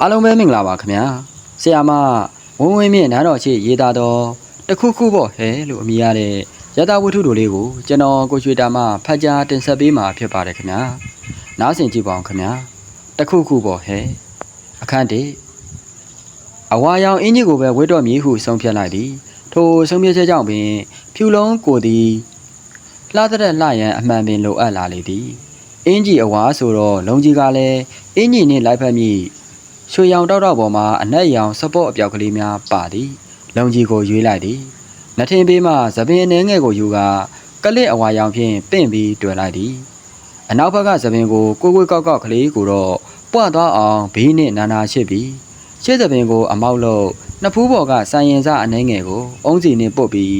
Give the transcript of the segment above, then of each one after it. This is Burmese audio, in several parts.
အားလုံးပဲမင်္ဂလာပါခင်ဗျာဆရာမဝင်းဝင်းမြင့်နားတော်ချစ်ရေးသားတော့တခုခုပေါ့ဟဲလို့အမည်ရတဲ့ရတဝတ္ထုတို့လေးကိုကျွန်တော်ကိုရွှေတာမဖတ်ကြားတင်ဆက်ပေးမှာဖြစ်ပါတယ်ခင်ဗျာနားဆင်ကြည့်ပါအောင်ခင်ဗျာတခုခုပေါ့ဟဲအခန်းတေအဝါရောင်အင်းကြီးကိုပဲဝိတ်တော်မည်ဟုဆုံးဖြတ်လိုက်သည်ထိုဆုံးဖြတ်ချက်ကြောင့်ပင်ဖြူလုံးကိုသည်လှတဲ့လှရန်အမှန်ပင်လိုအပ်လာလေသည်အင်းကြီးအဝါဆိုတော့လုံကြီးကလည်းအင်းကြီးနှင့်လိုက်ဖက်မိ ရွှေရောင်တောက်တောက်ပေါ်မှာအနက်ရောင်စပေါ့အပြောက်ကလေးများပါသည်လုံကြီးကိုရွေးလိုက်သည်နှထင်းပေးမှသပင်အနှဲငယ်ကိုယူကကလစ်အဝါရောင်ဖြင့်ပင့်ပြီးတွေ့လိုက်သည်အနောက်ဘက်ကသပင်ကိုကိုကိုကောက်ကောက်ကလေးကိုတော့ပွားသွားအောင်ဘေးနှင့်နာနာရှိပြီးရှေ့သပင်ကို အမောက်လို့နှစ်ဖူးပေါ်ကစိုင်ရင်စအနှဲငယ်ကိုအုံးစီနှင့်ပုတ်ပြီး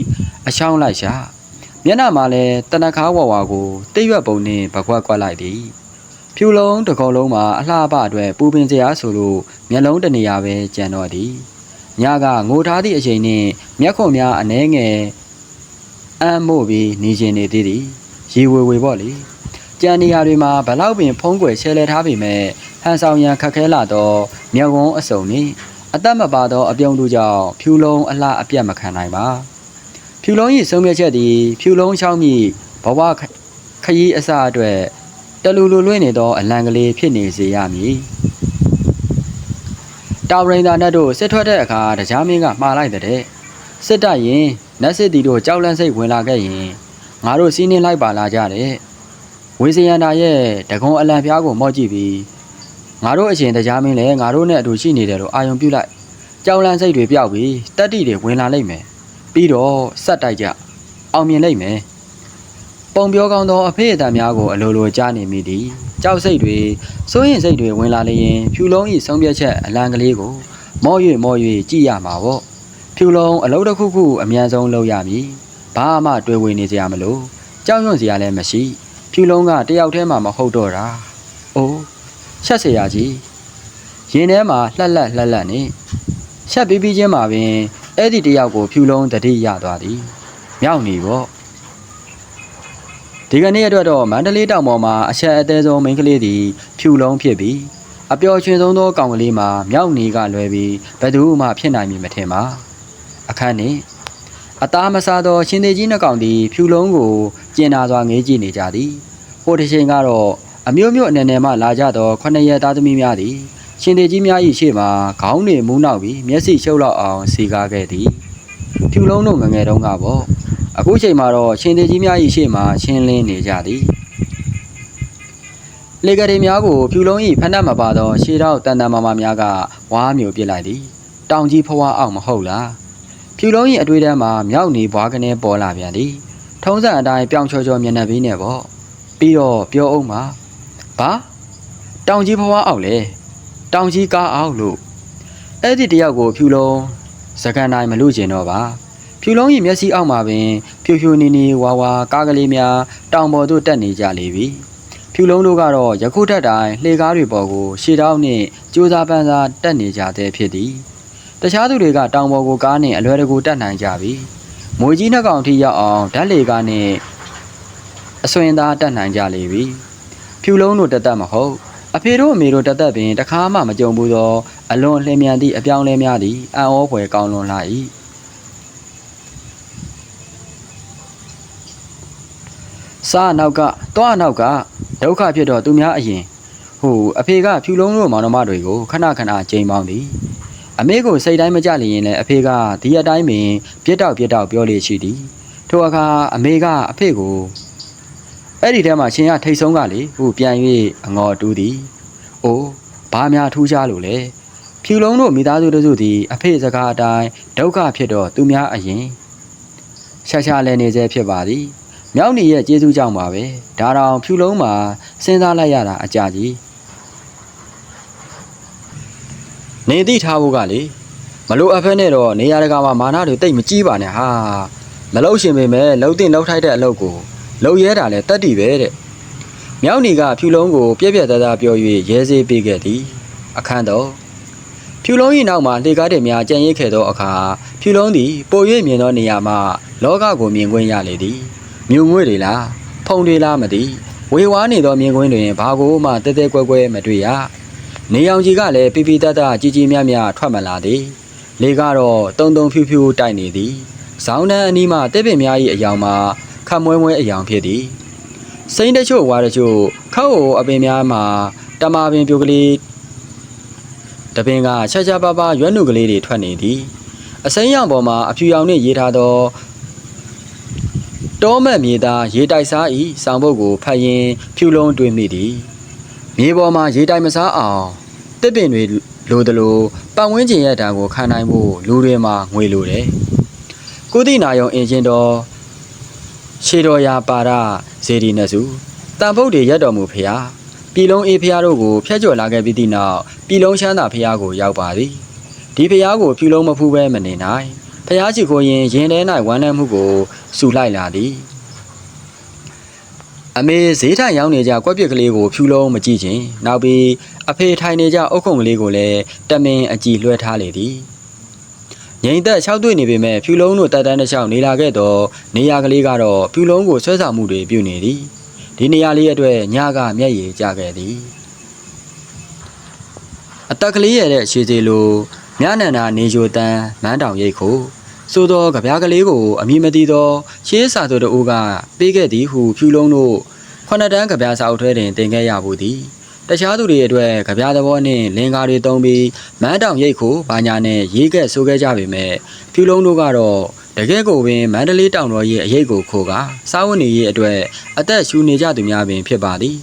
အချောင်းလိုက်ရှာမျက်နှာမှာလည်းတနခါဝဝါကိုတိတ်ရွက်ပုံနဲ့ပကွက်ကွက်လိုက်သည် ဖြူလုံးတစ်ကောလုံးမှာအလှပအတွက်ပူပင်စရာဆိုလို့မျက်လုံးတစ်နေရာပဲကျန်တော့သည်ညကငိုထားသည့်အချိန်နှင့်မျက်ခုံများအနှဲငယ်အမ်းမို့ပြီးနေကျင်နေသေးသည်ရေဝေဝေပေါ့လေကြံနေရာတွေမှာဘလောက်ပင်ဖုံးကွယ်ရှဲလဲထားပေမဲ့ဟန်ဆောင်ရန်ခက်ခဲလာသောမျက်ဝန်းအစုံနှင့်အသက်မပါသောအပြုံးတို့ကြောင့်ဖြူလုံးအလှအပြတ်မခံနိုင်ပါဖြူလုံး၏ဆုံးဖြတ်ချက်သည်ဖြူလုံးချောင်းမြဘဝခခရီးအစအတွက် တလူလူလွင့်နေသောအလံကလေးဖြစ်နေစေရမည်တာဝရိန်သာနတ်တို့စစ်ထွက်တဲ့အခါတရားမင်းကမှားလိုက်တဲ့စစ်တပ်ရင်နတ်စစ်တီတို့ကြောက်လန့်စိတ်ဝင်လာခဲ့ရင်ငါတို့စီးနှင်းလိုက်ပါလာကြတဲ့ဝေစရန်တာရဲ့တကုံအလံဖျားကိုမော့ကြည့်ပြီးငါတို့အရှင်တရားမင်းလည်းငါတို့နဲ့အတူရှိနေတယ်လို့အာယုံပြုလိုက်ကြောက်လန့်စိတ်တွေပျောက်ပြီးတက်တိတွေဝင်လာလိမ့်မယ်ပြီးတော့ဆက်တိုက်ကြအောင်မြင်လိမ့်မယ် ပုံပြောကောင်းသောအဖေအတန်များကိုအလိုလိုကြားနေမိသည်ကြောက်စိတ်တွေစိုးရင်စိတ်တွေဝင်လာလျင်ဖြူလုံး၏ဆုံးဖြတ်ချက်အလံကလေးကိုမော့၍မော့၍ကြည့်ရမှာပေါ့ဖြူလုံးအလုပ်တစ်ခုခုအမြန်ဆုံးလုပ်ရမည်ဘာမှတွေ့ဝင်နေစရာမလိုကြောက်ရွံ့စရာလည်းမရှိဖြူလုံးကတယောက်တည်းမှမဟုတ်တော့တာအိုးရှက်เสียကြီးရင်ထဲမှာလှက်လှက်လှက်လှက်နေရှက်ပြီးပြီးချင်းမှာပင် အဲ့ဒီတယောက်ကိုဖြူလုံးတတိရသွားသည်မြောက်နေပေါ့ ဒီကနေ့အတွက်တော့မန္တလေးတောင်ပေါ်မှာအချက်အသေးဆုံးမိန်းကလေးသည်ဖြူလုံးဖြစ်ပြီးအပျော်ရွှင်ဆုံးသောကောင်ကလေးမှာမြောက်နေကလွယ်ပြီးဘယ်သူမှဖြစ်နိုင်မည်မထင်ပါအခန်းနှင့်အသားမစားသောရှင်သေးကြီးနှစ်ကောင်သည်ဖြူလုံးကိုကျင်နာစွာငေးကြည့်နေကြသည်ဟိုတစ်ချိန်ကတော့အမျိုးမျိုးအနေနဲ့မှလာကြသောခொနှစ်ရက်သားသမီးများသည်ရှင်သေးကြီးများ၏ရှေ့မှာခေါင်းတွေမူးနောက်ပြီးမျက်စိရှုပ်လောက်အောင်စီကားခဲ့သည်ဖြူလုံးတို့ငယ်ငယ်တုန်းကပေါ့ အခုချိန်မှာတော့ရှင်သေးကြီးများ၏ရှေ့မှာရှင်းလင်းနေကြသည်လေကလေးများကိုဖြူလုံး၏ဖက်နှက်မပါသောရှေးတော့တန်တန်မာမာများကဝါးမျိုးပစ်လိုက်သည်တောင်ကြီးဖွားအောင်မဟုတ်လားဖြူလုံး၏အတွေ့အထဲမှာမြောက်နေဘွားကနေပေါ်လာပြန်သည်ထုံးစံအတိုင်းပြောင်ချော်ချော်မျက်နှာပြီးနဲ့ပေါ့ပြီးတော့ပြောအောင်ပါဘာတောင်ကြီးဖွားအောင်လေတောင်ကြီးကားအောင်လို့အဲ့ဒီတယောက်ကိုဖြူလုံးစကန်တိုင်းမလို့ကျင်တော့ပါ ဖြူလုံးကြီးမျက်စိအောက်မှာပင်ဖြူဖြူနီနီဝါဝါကားကလေးများတောင်ပေါ်သို့တက်နေကြလေပြီဖြူလုံးတို့ကတော့ယခုထက်တိုင်လှေကားတွေပေါ်ကိုရှေတောင်းနှင့်ကြိုးစားပန်းစားတက်နေကြတဲ့ဖြစ်သည်တခြားသူတွေကတောင်ပေါ်ကိုကားနှင့်အလွယ်တကူတက်နိုင်ကြပြီမွေကြီးနှစ်ကောင်ထိရောက်အောင်ဓာတ်လေကားနှင့်အဆွင်သားတက်နိုင်ကြလေပြီဖြူလုံးတို့တက်တက်မဟုတ်အဖေတို့အမေတို့တသက်ပင်တခါမှမကြုံဘူးသောအလွန်လျင်မြန်သည့်အပြောင်းလဲများသည်အံ့ဩဖွယ်ကောင်းလွန်လာ၏ စားနောက်ကတွားနောက်ကဒုက္ခဖြစ်တော့သူများအရင်ဟိုအဖေကဖြူလုံးတို့မောင်နှမတွေကိုခဏခဏကြိမ်ပေါင်းသည်အမေကိုစိတ်တိုင်းမကြလျင်လည်းအဖေကဒီအတိုင်းပင်ပြက်တောက်ပြက်တောက်ပြောလေရှိသည်ထိုအခါအမေကအဖေကိုအဲ့ဒီထဲမှာရှင်ကထိတ်ဆုံးကလေဟိုပြန်၍အငေါ်တူးသည်။အိုးဘာများထူးခြားလို့လဲ။ဖြူလုံးတို့မိသားစုတို့စုသည်အဖေစကားအတိုင်းဒုက္ခဖြစ်တော့သူများအရင်ရှာရှာလဲနေစေဖြစ်ပါသည်။ မြောက်နေရဲ့ကျေးဇူးကြောင့်ပါပဲ။ဒါတောင်ဖြူလုံးမှာစဉ်းစားလိုက်ရတာအကြကြီး။နေတိထားဖို့ကလေမလို့အဖက်နဲ့တော့နေရာတကာမှာမာနတွေတိတ်မကြီးပါနဲ့ဟာ။မလို့ရှင်ပေမဲ့လှုပ်တင်လှုပ်ထိုက်တဲ့အလုပ်ကိုလုံရဲတာလဲတက်တီပဲတဲ့မြောက်နေကဖြူလုံးကိုပြက်ပြက်သားသားပြော၍ရဲစေးပေးခဲ့သည်အခန်းတော်ဖြူလုံး၏နောက်မှလှေကားတဲ့များကြံ့ရိပ်ခဲ့သောအခါဖြူလုံးသည်ပို၍မြင်သောနေရာမှလောကကိုမြင်ကွင်းရလေသည် မြူငွေတွေလားဖုံတွေလားမသိဝေဝါးနေသောမြင်ကွင်းတွင်ဘာကိုမှတဲတဲကွဲကွဲမတွေ့ရနေအောင်ကြီးကလည်းပြပြတတ်တကြီးကြီးမြတ်မြတ်ထွက်မလာသည်လေကတော့တုံတုံဖြူဖြူတိုက်နေသည်ဇောင်းတန်းအနီးမှတစ်ပင်များ၏အယောင်မှာခတ်မွဲမွဲအယောင်ဖြစ်သည်စိမ့်တချို့ဝါတချို့ခောက်ဟိုအပင်များမှာတမာပင်ပြိုကလေးတပင်ကချာချာပါပါရွက်နုကလေးတွေထွက်နေသည်အစိမ်းရောင်ပေါ်မှာအဖြူရောင်နှင့်ရေးထားသော တောမက်မြေသားရေတိုက်စားဤဆောင်ပုတ်ကိုဖတ်ရင်ဖြူလုံးတွေးမိသည်မြေပေါ်မှာရေတိုက်မစားအောင်တစ်ပင်တွေလိုသလိုပတ်ဝန်းကျင်ရဲ့ဓာတ်ကိုခံနိုင်ဖို့လူတွေမှာငွေလိုတယ်ကုသနာယုံအင်ဂျင်တော်ရှေတော်ရာပါရဇေဒီနစုတန်ဖုတ်တွေရက်တော်မူဖျားပြည်လုံးအေးဖျားတို့ကိုဖျက်ကျော်လာခဲ့ပြီးသည့်နောက်ပြည်လုံးချမ်းသာဖျားကိုရောက်ပါသည်ဒီဖျားကိုဖြူလုံးမဖူးပဲမနေနိုင် ဖျားချီကိုရင်ရင်ထဲ၌ဝမ်းနည်းမှုကိုဆူလိုက်လာသည်အမေဈေးထိုင်ရောက်နေကြကွက်ပြစ်ကလေးကိုဖြူလုံးမကြည့်ချင်းနောက်ပြီးအဖေထိုင်နေကြအုတ်ခုံကလေးကိုလည်းတမင်အကြည့်လွှဲထားလေသည်ငိမ့်သက်၆တွေ့နေပေမဲ့ဖြူလုံးတို့တက်တန်းတစ်လျှောက်နေလာခဲ့တော့နေရာကလေးကတော့ဖြူလုံးကိုဆွဲဆောင်မှုတွေပြုနေသည်ဒီနေရာလေးအတွက်ညကမျက်ရည်ကျခဲ့သည်အတက်ကလေးရဲ့တဲ့ရှည်စီလိုမြနန္ဒာနေဂျိုတန်မန်းတောင်ရိတ်ခု ဆိုသောကြပြားကလေးကိုအမိမသိသောရှေးစာသူတို့ကပေးခဲ့သည်ဟုဖြူလုံးတို့ခုနှစ်တန်းကြပြားစာအုပ်ထဲတွင်တင်ခဲ့ရဘူးသည်တခြားသူတွေအတွက်ကြပြားသဘောနှင့်လင်္ကာတွေသုံးပြီးမန်းတောင်ရိတ်ခိုဘာညာနဲ့ရေးခဲ့ဆိုခဲ့ကြပေမဲ့ဖြူလုံးတို့ကတော့တကယ်ကိုပင်မန္တလေးတောင်တော်ရဲ့အရေးကိုခိုကစားဝတ်နေရေးအတွက်အသက်ရှူနေကြသူများပင်ဖြစ်ပါသည်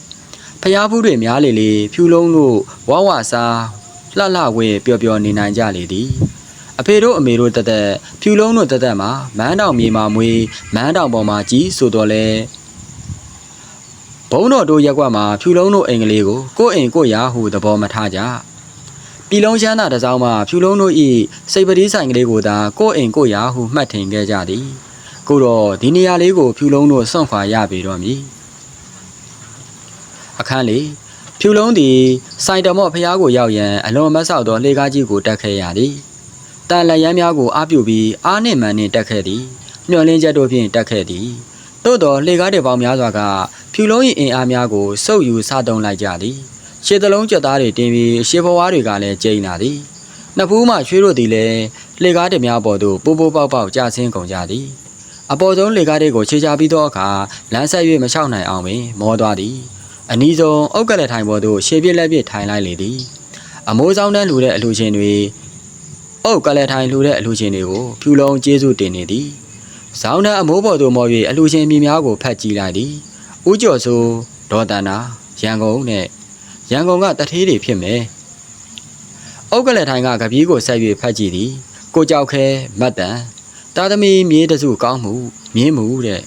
ဖျားဖူးတွေများလေလေဖြူလုံးတို့ဝဝစားလှလှဝဲပျော်ပျော်နေနိုင်ကြလေသည် အဖေတို့အမေတို့တက်တက်ဖြူလုံးတို့တက်တက်မှာမန်းတောင်မြေမှာမွေးမန်းတောင်ပေါ်မှာကြီးဆိုတော့လဲဘုံတော်တို့ရက်ကွက်မှာဖြူလုံးတို့အိမ်ကလေးကိုကိုယ့်အိမ်ကိုယ့်ရာဟုသဘောမထားကြပြည်လုံးချမ်းသာတစ်စောင်းမှာဖြူလုံးတို့ဤစိတ်ပတိဆိုင်ကလေးကိုသာကိုယ့်အိမ်ကိုယ့်ရာဟုမှတ်ထင်ခဲ့ကြသည်ကိုတော့ဒီနေရာလေးကိုဖြူလုံးတို့စွန့်ခွာရပေတော့မည်အခန်းလေးဖြူလုံးသည်စိုင်တမော့ဖျားကိုရောက်ရန်အလွန်မဆောက်သောလှေကားကြီးကိုတက်ခဲ့ရသည် တန်လက်ရမ်းများကိုအားပြုပြီးအားနှင့်မှန်နှင့်တက်ခဲ့သည်ညှော်လင်းချက်တို့ဖြင့်တက်ခဲ့သည်သို့တော်လှေကားတွေပေါင်းများစွာကဖြူလုံး၏အင်အားများကိုစုပ်ယူစတုံးလိုက်ကြသည်ရှေ့သလုံးကြက်သားတွေတင်းပြီးရှေ့ဘဝတွေကလည်းကျိန်းလာသည်နှစ်ဖူးမှရွှေတို့သည်လည်းလှေကားတွေများပေါ်သို့ပိုးပိုးပေါက်ပေါက်ကျဆင်းကုန်ကြသည်အပေါ်ဆုံးလှေကားတွေကိုခြေချပြီးသောအခါလမ်းဆက်၍မလျှောက်နိုင်အောင်ပင်မောသွားသည်အနီးဆုံးအုတ်ကလက်ထိုင်ပေါ်သို့ရှေ့ပြစ်လက်ပြစ်ထိုင်လိုက်လေသည်အမိုးဆောင်တန်းလူတဲ့အလူချင်းတွေ အုတ်ကလည်းထိုင်လှူတဲ့အလှူရှင်တွေကိုဖြူလုံးကျေးဇူးတင်နေသည်။ဇောင်းတန်းအမိုးပေါ်သို့မော်၍အလှူရှင်မိများကိုဖတ်ကြည့်လိုက်သည်။ဦးကျော်စိုးဒေါ်တန်နာရန်ကုန်နဲ့ရန်ကုန်ကတထေးတွေဖြစ်မယ်။အုတ်ကလည်းထိုင်ကကပီးကိုဆက်၍ဖတ်ကြည့်သည်။ကိုကြောက်ခဲမတ်တန်တာသမီမြေးတစုကောင်းမှုမြင်းမှုတဲ့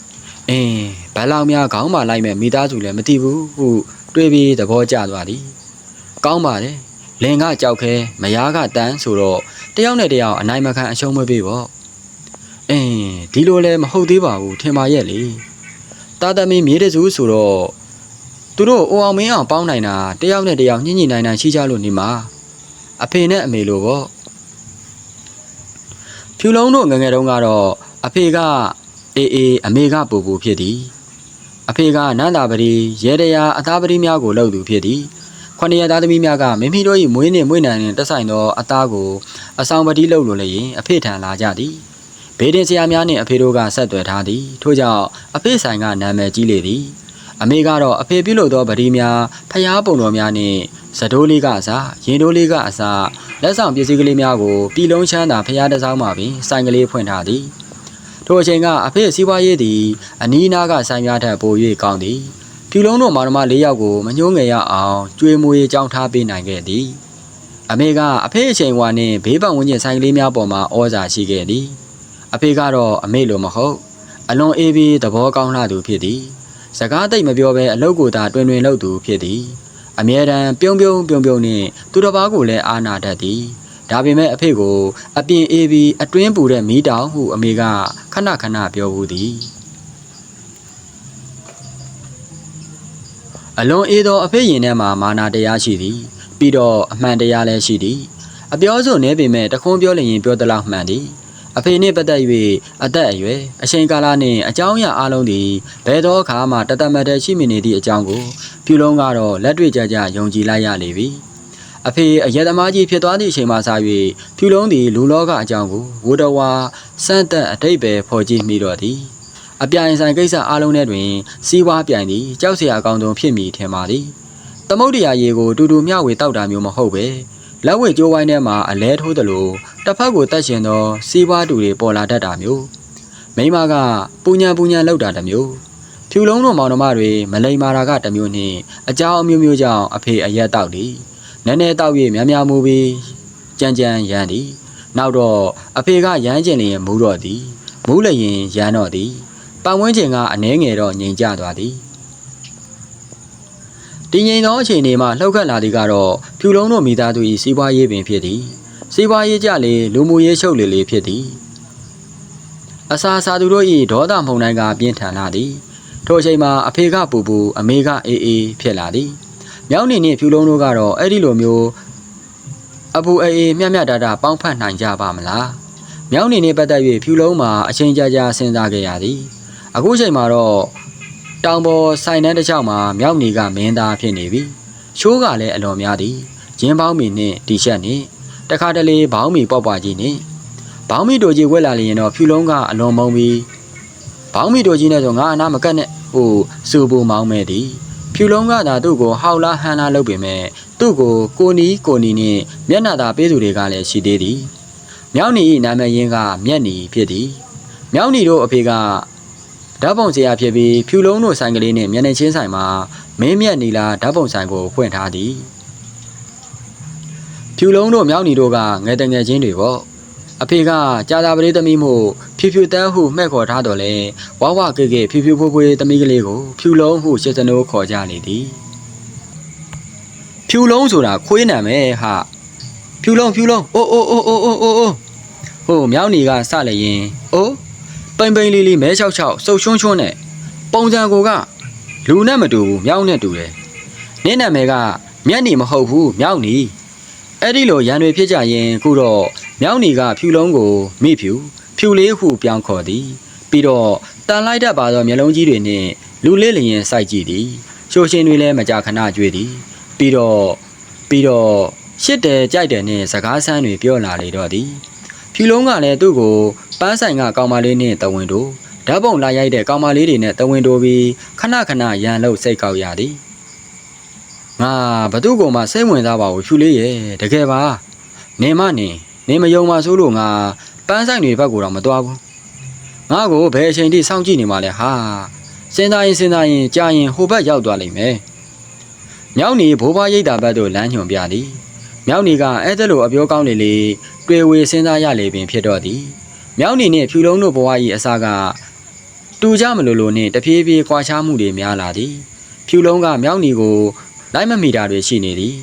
အင်းဘယ်လောက်များခေါင်းမာလိုက်မဲ့မိသားစုလည်းမသိဘူးဟုတွေးပြီးသဘောကျသွားသည်။ကောင်းပါတယ် လင်ကကြောက်ခဲမယားကတန်းဆိုတော့တယောက်နဲ့တယောက်အနိုင်မခံအရှုံးမပေးပေါ့အင်းဒီလိုလည်းမဟုတ်သေးပါဘူးထင်ပါရဲ့လေတာသမီမြေးတစုဆိုတော့သူတို့အိုအောင်မင်းအောင်ပေါင်းနိုင်တာတယောက်နဲ့တယောက်ညှိညှိနိုင်နိုင်ရှိကြလို့နေမှာအဖေနဲ့အမေလိုပေါ့ဖြူလုံးတို့ငယ်ငယ်တုန်းကတော့အဖေကအေးအေးအမေကပူပူဖြစ်သည်အဖေကနန္တာပတိရဲတရားအသားပတိများကိုလှုပ်သူဖြစ်သည် ခொနရသားသမီးများကမိမိတို့၏မွေးနှင့်မွေးနံနှင့်တက်ဆိုင်သောအသားကိုအဆောင်ပတိလုပ်လိုလည်းရင်အဖေထံလာကြသည်ဘေးတင်ဆရာများနှင့်အဖေတို့ကဆက်သွယ်ထားသည်ထို့ကြောင့်အဖေဆိုင်ကနာမည်ကြီးလေသည်အမေကတော့အဖေပြုလုပ်သောပတိများဖျားပုံတော်များနှင့်ဇဒိုးလေးကအစားရင်တိုးလေးကအစားလက်ဆောင်ပစ္စည်းကလေးများကိုပြည်လုံးချမ်းသာဖျားတစ်စောင်းမှပင်ဆိုင်ကလေးဖွင့်ထားသည်ထိုအချိန်ကအဖေစီးပွားရေးသည်အနီးနားကဆိုင်များထက်ပို၍ကောင်းသည် ဖြူလုံးတို့မောင်နှမ၄ယောက်ကိုမညှိုးငယ်ရအောင်ကြွေမွေကြောင်းထားပေးနိုင်ခဲ့သည်အမေကအဖေအချိန်ဝါနှင့်ဘေးပတ်ဝန်းကျင်ဆိုင်ကလေးများပေါ်မှာဩဇာရှိခဲ့သည်အဖေကတော့အမေလိုမဟုတ်အလွန်အေးပြီးသဘောကောင်းလာသူဖြစ်သည်စကားတိတ်မပြောဘဲအလုပ်ကိုသာတွင်တွင်လုပ်သူဖြစ်သည်အမြဲတမ်းပြုံးပြုံးပြုံးပြုံးနှင့်သူတစ်ပါးကိုလည်းအာနာတတ်သည်ဒါပေမဲ့အဖေကိုအပြင်အေးပြီးအတွင်းပူတဲ့မီးတောင်ဟုအမေကခဏခဏပြောဘူးသည် အလွန်အေးသောအဖေရင်ထဲမှာမာနာတရားရှိသည် ပြီးတော့အမှန်တရားလည်းရှိသည်အပြောဆိုနေပေမဲ့တခွန်းပြောလျင်ပြောသလောက်မှန်သည်အဖေနှင့်ပတ်သက်၍အသက်အရွယ်အချိန်ကာလနှင့်အကြောင်းအရာအလုံးသည်ဘယ်သောအခါမှတသက်မတည်းရှိမနေသည့်အကြောင်းကိုပြုလုံးကတော့လက်တွေ့ကြကြယုံကြည်လိုက်ရလေပြီအဖေအယက်သမားကြီးဖြစ်သွားသည့်အချိန်မှစ၍ဖြူလုံးသည်လူလောကအကြောင်းကိုဝတဝါစန့်တက်အတိတ်ပဲဖော်ကြည့်မိတော့သည် အပြိုင်ဆိုင်ကိစ္စအလုံးထဲတွင်စီးပွားပြိုင်သည်ကြောက်စရာအကောင်းဆုံးဖြစ်မိထင်ပါသည်သမုတ်တရားရေကိုတူတူမျှဝေတောက်တာမျိုးမဟုတ်ပဲလက်ဝဲကြိုးဝိုင်းထဲမှာအလဲထိုးသလိုတစ်ဖက်ကိုတတ်ရှင်သောစီးပွားတူတွေပေါ်လာတတ်တာမျိုးမိမကပူညာပူညာလောက်တာတစ်မျိုးဖြူလုံးတို့မောင်နှမတွေမလိမ္မာတာကတစ်မျိုးနှင့်အကြောင်းအမျိုးမျိုးကြောင့်အဖေအရက်တောက်သည်နည်းနည်းတောက်၍များများမူပြီးကြမ်းကြမ်းရမ်းသည်နောက်တော့အဖေကရမ်းကျင်လျင်မူတော့သည်မူးလျင်ရမ်းတော့သည် ပတ်ဝန်းကျင်ကအနှဲငယ်တော့ငြိမ်ကျသွားသည်တည်ငြိမ်သောအချိန်ဒီမှာလှုပ်ခတ်လာသည်ကတော့ဖြူလုံးတို့မိသားစု၏စီးပွားရေးပင်ဖြစ်သည်စီးပွားရေးကြလေလူမှုရေးရှုပ်လေလေဖြစ်သည်အစာစာသူတို့၏ဒေါသမုန်တိုင်းကပြင်းထန်လာသည်ထိုအချိန်မှာအဖေကပူပူအမေကအေးအေးဖြစ်လာသည်မြောင်းနေနဲ့ဖြူလုံးတို့ကတော့အဲ့ဒီလိုမျိုးအပူအေးအေးမျှမျှတတပေါင်းဖက်နိုင်ကြပါမလားမြောင်းနေနဲ့ပတ်သက်၍ဖြူလုံးမှာအချိန်ကြာကြာစဉ်းစားခဲ့ရသည် အခုချိန်မှာတော့တောင်ပေါ်ဆိုင်တန်းတစ်ချောင်းမှာမြောက်နေကမင်းသားဖြစ်နေပြီရှိုးကလည်းအလွန်များသည်ဂျင်းပေါင်းမီနဲ့တီရှပ်နဲ့တခါတလေဘောင်းမီပေါက်ပွားကြီးနဲ့ဘောင်းမီတို့ကြီးဝက်လာလျင်တော့ဖြူလုံးကအလွန်မုံပြီးဘောင်းမီတို့ကြီးနဲ့ဆိုငါအနာမကတ်နဲ့ဟိုစူပူမောင်းမဲ့သည်ဖြူလုံးကသာသူ့ကိုဟောက်လာဟန်လာလုပ်ပေမဲ့သူ့ကိုကိုနီကိုနီနဲ့မျက်နှာသာပေးသူတွေကလည်းရှိသေးသည်မြောင်နီ၏နာမည်ရင်းကမျက်နီဖြစ်သည်မြောင်နီတို့အဖေက ဓာတ်ပုံဆရာဖြစ်ပြီးဖြူလုံးတို့ဆိုင်ကလေးနဲ့မျက်နှာချင်းဆိုင်မှာမင်းမြက်နီလာဓာတ်ပုံဆိုင်ကိုဖွင့်ထားသည်ဖြူလုံးတို့မြောင်နီတို့ကငယ်တငယ်ချင်းတွေပေါ့အဖေကကြာသာပရိသမီးမှုဖြူဖြူတန်းဟုမှဲ့ခေါ်ထားတော်လဲဝဝကေကေဖြူဖြူဖွေးဖွေးသမီးကလေးကိုဖြူလုံးဟုရှစ်စနိုးခေါ်ကြလေသည်ဖြူလုံးဆိုတာခွေးနာမယ်ဟာဖြူလုံးဖြူလုံးအိုးအိုးအိုးအိုးအိုးအိုးအိုးဟိုမြောင်နီကစလည်းရင်အိုး ပိန်ပိန်လေးလေးမဲချောက်ချောက်စုပ်ချွန်းချွန်းနဲ့ပုံစံကိုကလူနဲ့မတူဘူးမြောင်နဲ့တူတယ်နင်းနာမည်ကမျက်နီမဟုတ်ဘူးမြောင်နီအဲ့ဒီလိုရန်တွေဖြစ်ကြရင်ခုတော့မြောင်နီကဖြူလုံးကိုမိဖြူဖြူလေးဟုပြောင်းခေါ်သည် ပြီးတော့တန်လိုက်တတ်ပါသောမျက်လုံးကြီးတွေနှင့်လူလေးလျင်စိုက်ကြည့်သည်ရှိုးရှင်တွေလည်းမကြာခဏကြွေးသည်ပြီးတော့ပြီးတော့ရှစ်တယ်ကြိုက်တယ်နှင့်စကားဆန်းတွေပြောလာလေတော့သည်ဖြူလုံးကလည်းသူ့ကို ပန်းဆိုင်ကကောင်မလေးနှင့်တဝင်းတို့ဓာတ်ပုံလာရိုက်တဲ့ကောင်မလေးတွေနဲ့တဝင်းတို့ပြီးခဏခဏရန်လို့စိတ်ကောက်ရသည်ငါဘသူ့ကိုမှစိတ်ဝင်စားပါဘူးဖြူလေးရဲ့တကယ်ပါနေမနေနေမယုံပါဆိုလို့ငါပန်းဆိုင်တွေဘက်ကိုတော့မသွားဘူးငါ့ကိုဘယ်အချိန်ထိစောင့်ကြည့်နေမှာလဲဟာစဉ်းစားရင်စဉ်းစားရင်ကြာရင်ဟိုဘက်ရောက်သွားလိမ့်မယ်မြောက်နေဘိုးဘွားရိတ်တာဘက်သို့လမ်းညွှန်ပြသည်မြောက်နေကအဲ့ဒါလိုအပြောကောင်းလေလေတွေ့ဝေစဉ်းစားရလေပင်ဖြစ်တော့သည် မြောက်နေနှင့်ဖြူလုံးတို့ဘဝ၏အစားကတူကြမလို့လို့နှင့်တဖြည်းဖြည်းကွာခြားမှုတွေများလာသည်ဖြူလုံးကမြောက်နေကိုလိုက်မမီတာတွေရှိနေသည်